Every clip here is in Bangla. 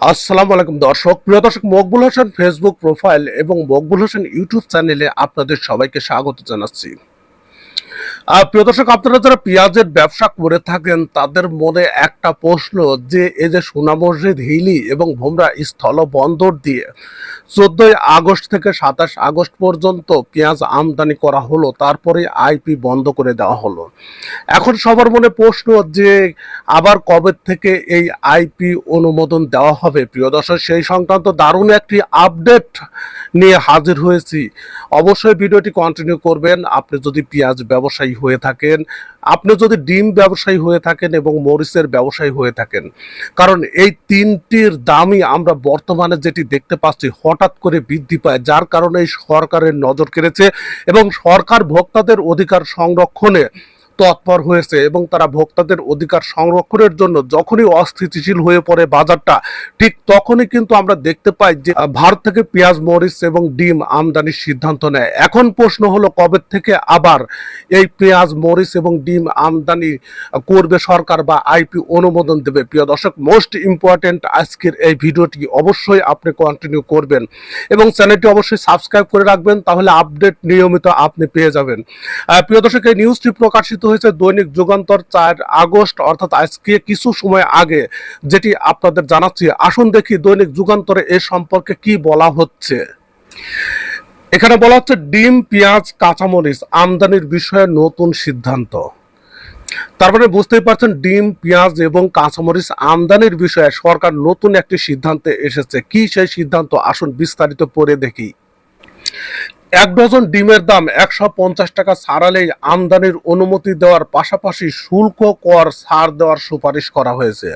আসসালামু আলাইকুম দর্শক, প্রিয় দর্শক, মকবুল হোসেন ফেসবুক প্রোফাইল এবং মকবুল হোসেন ইউটিউব চ্যানেলে আপনাদের সবাইকে স্বাগত জানাচ্ছি। প্রিয় দর্শক, আপনারা যারা পেঁয়াজের ব্যবসা করে থাকেন, তাদের মনে একটা প্রশ্ন যে, এই যে সোনা মসজিদ, হিলি এবং ভোমরা স্থল বন্দর দিয়ে চোদ্দই আগস্ট থেকে সাতাশ আগস্ট পর্যন্ত পেঁয়াজ আমদানি করা হলো, তারপরে আইপি বন্ধ করে দেওয়া হলো। এখন সবার মনে প্রশ্ন যে, আবার কবে থেকে এই আইপি অনুমোদন দেওয়া হবে? প্রিয় দর্শক, সেই সংক্রান্ত দারুণ একটি আপডেট নিয়ে হাজির হয়েছি। অবশ্যই ভিডিওটি কন্টিনিউ করবেন। আপনি যদি পেঁয়াজ ব্যবসায়ী হয়ে থাকেন, আপনি যদি ডিম ব্যবসায়ী হয়ে থাকেন এবং মরিচের ব্যবসায়ী হয়ে থাকেন, কারণ এই তিনটির দামই আমরা বর্তমানে যেটি দেখতে পাচ্ছি হঠাৎ করে বৃদ্ধি পায়, যার কারণে সরকারের নজর কেড়েছে এবং সরকার ভোক্তাদের অধিকার সংরক্ষণে তৎপর হয়েছে এবং তারা ভোক্তাদের অধিকার সংরক্ষণের জন্য যখনই অস্থিতিশীল হয়ে পড়ে বাজারটা, ঠিক তখনই কিন্তু আমরা দেখতে পাই যে ভারত থেকে পেঁয়াজ, মরিচ এবং ডিম আমদানির সিদ্ধান্ত নেয়। এখন প্রশ্ন হলো, কবে থেকে আবার এই পেঁয়াজ, মরিচ এবং ডিম আমদানি করবে সরকার বা আইপি অনুমোদন দেবে? প্রিয় দর্শক মোস্ট ইম্পর্টেন্ট আজকের এই ভিডিওটি অবশ্যই আপনি কন্টিনিউ করবেন এবং চ্যানেলটি অবশ্যই সাবস্ক্রাইব করে রাখবেন, তাহলে আপডেট নিয়মিত আপনি পেয়ে যাবেন। প্রিয় দর্শক, এই নিউজটি প্রকাশিত হয়েছে দৈনিক যুগান্তর চার আগস্ট, অর্থাৎ আজকে কিছু সময় আগে, যেটি আপনাদের জানাচ্ছি। আসুন দেখি দৈনিক যুগান্তরে এ সম্পর্কে কি বলা হচ্ছে। এখানে বলা হচ্ছে ডিম, পেঁয়াজ, কাঁচামরিচ আমদানির বিষয়ে নতুন সিদ্ধান্ত। তার মানে বুঝতেই পারছেন, ডিম, পেঁয়াজ এবং কাঁচামরিচ আমদানির বিষয়ে সরকার নতুন একটি সিদ্ধান্তে এসেছে। কি সেই সিদ্ধান্ত? আসুন বিস্তারিত পড়ে দেখি। এক ডজন ডিমের দাম একশো পঞ্চাশ টাকা ছাড়ালেই আমদানির অনুমতি দেওয়ার পাশাপাশি শুল্ক কর ছাড় দেওয়ার সুপারিশ করা হয়েছে।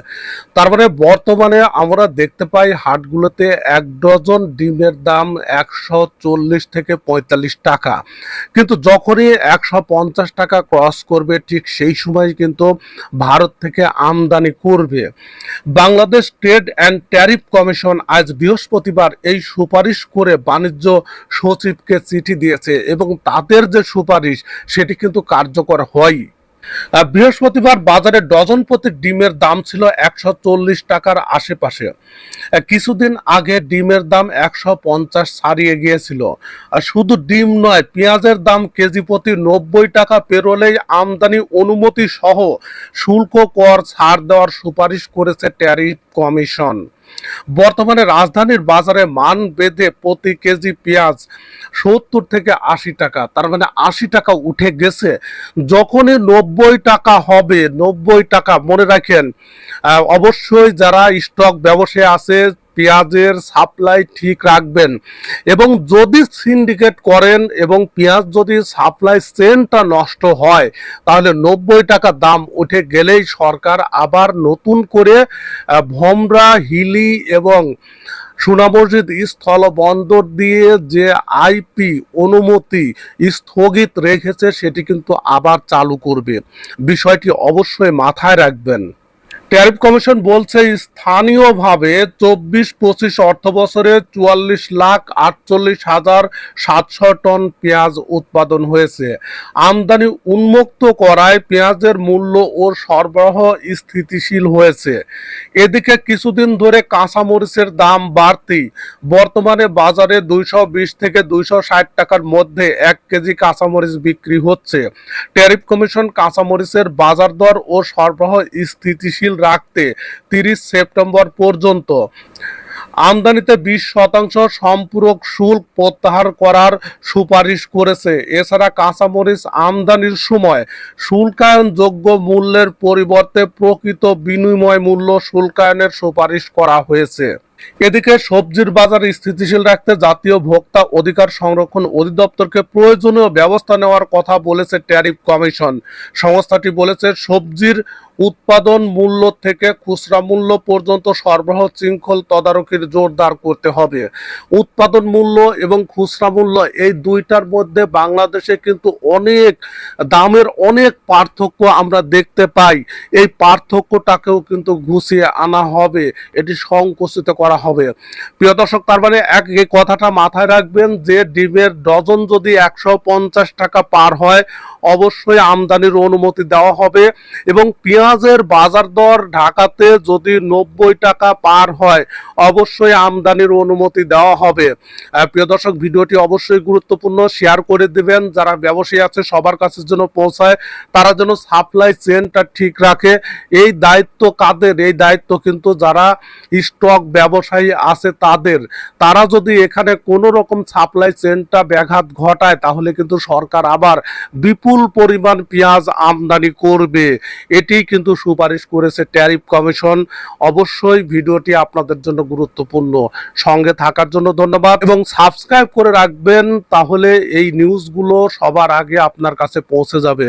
তার মানে বর্তমানে আমরা দেখতে পাই হাটগুলোতে এক ডজন ডিমের দাম একশো চল্লিশ থেকে পঁয়তাল্লিশ টাকা। কিন্তু যখনই একশো পঞ্চাশ টাকা ক্রস করবে, ঠিক সেই সময় কিন্তু ভারত থেকে আমদানি করবে। Bangladesh trade and tariff commission আজ বৃহস্পতিবার এই সুপারিশ করে বাণিজ্য সচিবকে চিঠি দিয়েছে এবং তাদের যে সুপারিশ, সেটি কিন্তু কার্যকর হয় বৃহস্পতিবার বাজারে ডজন প্রতি ডিমের দাম ছিল একশো চল্লিশ টাকার আশেপাশে। কিছুদিন আগে ডিমের দাম একশো পঞ্চাশ ছাড়িয়ে গিয়েছিল। শুধু ডিম নয়, পেঁয়াজের দাম কেজি প্রতি নব্বই টাকা পেরোলেই আমদানি অনুমতি সহ শুল্ক কর ছাড় দেওয়ার সুপারিশ করেছে ট্যারিফ কমিশন। বর্তমানে রাজধানীর বাজারে মান বেঁধে প্রতি কেজি পেঁয়াজ সত্তর থেকে আশি টাকা, তার মানে আশি টাকা উঠে গেছে। যখনই নব্বই টাকা হবে, নব্বই টাকা মনে রাখেন। অবশ্যই যারা স্টক ব্যবসায় আছে পেঁয়াজের সাপ্লাই ঠিক রাখবেন। এবং যদি সিন্ডিকেট করেন এবং পেঁয়াজ যদি সাপ্লাই চেনটা নষ্ট হয়, তাহলে নব্বই টাকা দাম উঠে গেলেই সরকার আবার নতুন করে ভমরা, হিলি এবং সুনামসজিদ স্থল বন্দর দিয়ে যে আইপি অনুমতি স্থগিত রেখেছে, সেটি কিন্তু আবার চালু করবে। বিষয়টি অবশ্যই মাথায় রাখবেন। ট্যারিফ কমিশন বলছে স্থানীয়ভাবে চব্বিশ, পঁচিশ অর্থ বছরে চুয়াল্লিশ লাখ আটচল্লিশ হাজার সাতশো টন পেঁয়াজ উৎপাদন হয়েছে। আমদানি উন্মুক্ত করায় পেঁয়াজের মূল্য ও সরবরাহ স্থিতিশীল হয়েছে। এদিকে কিছুদিন ধরে কাঁচামরিচের দাম বাড়তি বর্তমানে বাজারে দুইশো বিশ থেকে দুইশো ষাট টাকার মধ্যে এক কেজি কাঁচামরিচ বিক্রি হচ্ছে। ট্যারিফ কমিশন কাঁচামরিচের বাজার দর ও সরবরাহ স্থিতিশীল রাখতে তিরিশ সেপ্টেম্বর পর্যন্ত। আমদানিতে বিশ শতাংশ সম্পূরক শুল্ক প্রত্যাহার করার সুপারিশ করেছে। এছাড়া কাঁচামরিচ আমদানির সময় শুল্কায়নযোগ্য মূল্যের পরিবর্তে প্রকৃত বিনিময় মূল্য শুল্কায়নের সুপারিশ করা হয়েছে। এদিকে সবজির বাজার স্থিতিশীল রাখতে জাতীয় ভোক্তা অধিকার সংরক্ষণ অধিদপ্তরকে প্রয়োজনীয় ব্যবস্থা নেওয়ার কথা বলেছে ট্যারিফ কমিশন। সংস্থাটি বলেছে, সবজির উৎপাদন মূল্য থেকে খুচরা মূল্য পর্যন্ত সরবরাহ শৃঙ্খল তদারকির জোরদার করতে হবে। উৎপাদন মূল্য এবং খুচরা মূল্য এই দুইটার মধ্যে বাংলাদেশে কিন্তু অনেক দামের অনেক পার্থক্য আমরা দেখতে পাই। এই পার্থক্যটাকেও কিন্তু ঘুষিয়ে আনা হবে। এটি সংকুচিত করা হবে। প্রিয় দর্শক, তার মানে এক কথাটা মাথায় রাখবেন যে ডিমের ডজন যদি একশো পঞ্চাশ টাকা পার হয় অবশ্যই আমদানির অনুমতি দেওয়া হবে এবং পেঁয়াজের বাজার দর ঢাকাতে যদি নব্বই টাকা পার হয়, অবশ্যই আমদানির অনুমতি দেওয়া হবে। প্রিয় দর্শক, ভিডিওটি অবশ্যই গুরুত্বপূর্ণ। শেয়ার করে দেবেন। যারা ব্যবসায়ী আছে, সবার কাছে যেন পৌঁছায়, তারা যেন সাপ্লাই চেনটা ঠিক রাখে। এই দায়িত্ব কাদের? এই দায়িত্ব কিন্তু যারা স্টক ব্যবসায়ী আছে তাদের। তারা যদি এখানে কোনো রকম সাপ্লাই চেনটা ব্যাঘাত ঘটায়, তাহলে কিন্তু সরকার আবার বিপুল পরিমাণ পেঁয়াজ আমদানি করবে। এটি কিন্তু সুপারিশ করেছে ট্যারিফ কমিশন। অবশ্যই ভিডিওটি আপনাদের জন্য গুরুত্বপূর্ণ। সঙ্গে থাকার জন্য ধন্যবাদ এবং সাবস্ক্রাইব করে রাখবেন, তাহলে এই নিউজগুলো সবার আগে আপনার কাছে পৌঁছে যাবে।